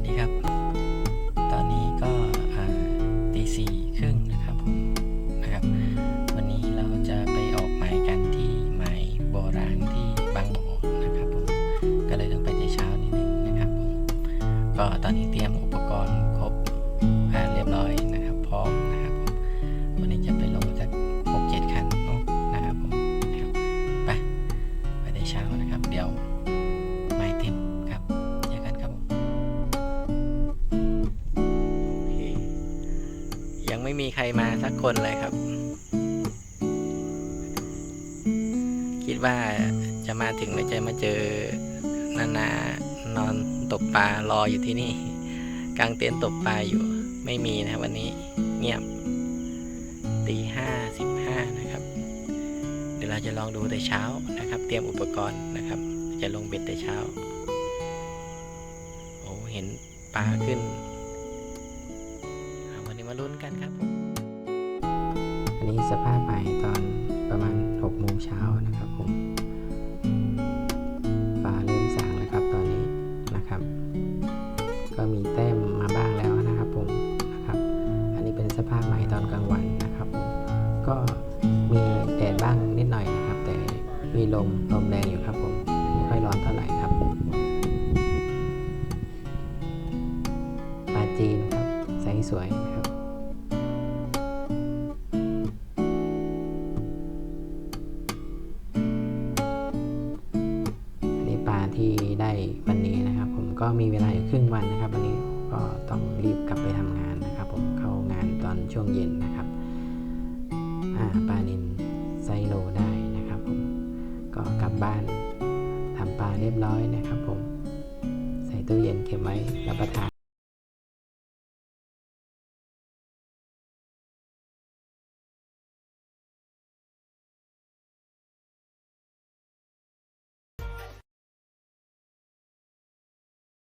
วัสดีครับ ตอนนี้ก็ตีสี่ครึ่งนะครับผมนะครับ วันนี้เราจะไปออกหมายกันที่หมายโบราณที่บางบ่อนะครับผมก็เลยต้องไปแต่เช้านิดนึงนะครับผมก็ตอนนี้เตรียมอุปกรณ์ครบเรียบร้อยนะครับพร้อมนะครับผมวันนี้จะไปลงจากหกเจ็ดคันเนอะนะครับผมนะครับไปไปแต่เช้านะครับ เดี๋ยว ม่มีใครมาสักคนเลยครับ คิดว่าจะมาถึงแล้วจะมาเจอ นานานอนตกปลารออยู่ที่นี่ กลางเต็นท์ตกปลาอยู่ ไม่มีนะวันนี้เงียบตีห้าสิบห้านะครับ เดี๋ยวเราจะลองดูแต่เช้านะครับ เตรียมอุปกรณ์นะครับ จะลงเบ็ดแต่เช้า โอ้เห็นปลาขึ้นอ่าวันนี้มาลุ้นกันครับผมอันนี้ สภาพใหม่ตอนประมาณ6โมงเช้านะครับผมฟ้าเริ่มสางแล้วครับตอนนี้นะครับ ก็มีแต้มมาบ้างแล้วนะครับผมนะครับ อันนี้เป็นสภาพใหม่ตอนกลางวันนะครับผมก็มีแดดบ้างนิดหน่อยนะครับ แต่มีลมลมแรงอยู่ครับผมไม่ค่อยร้อนเท่าไหร่ครับปลาจีนครับไซส์สวยนะครับ ที่ได้วันนี้นะครับ ผมก็มีเวลาอยู่ครึ่งวันนะครับวันนี้ก็ต้องรีบกลับไปทำงานนะครับ ผมเข้างานตอนช่วงเย็นนะครับอ่าปลานินไซโลได้นะครับ ผมก็กลับบ้านทำปลาเรียบร้อยนะครับ ผมใส่ตู้เย็นเก็บไว้รับประทาน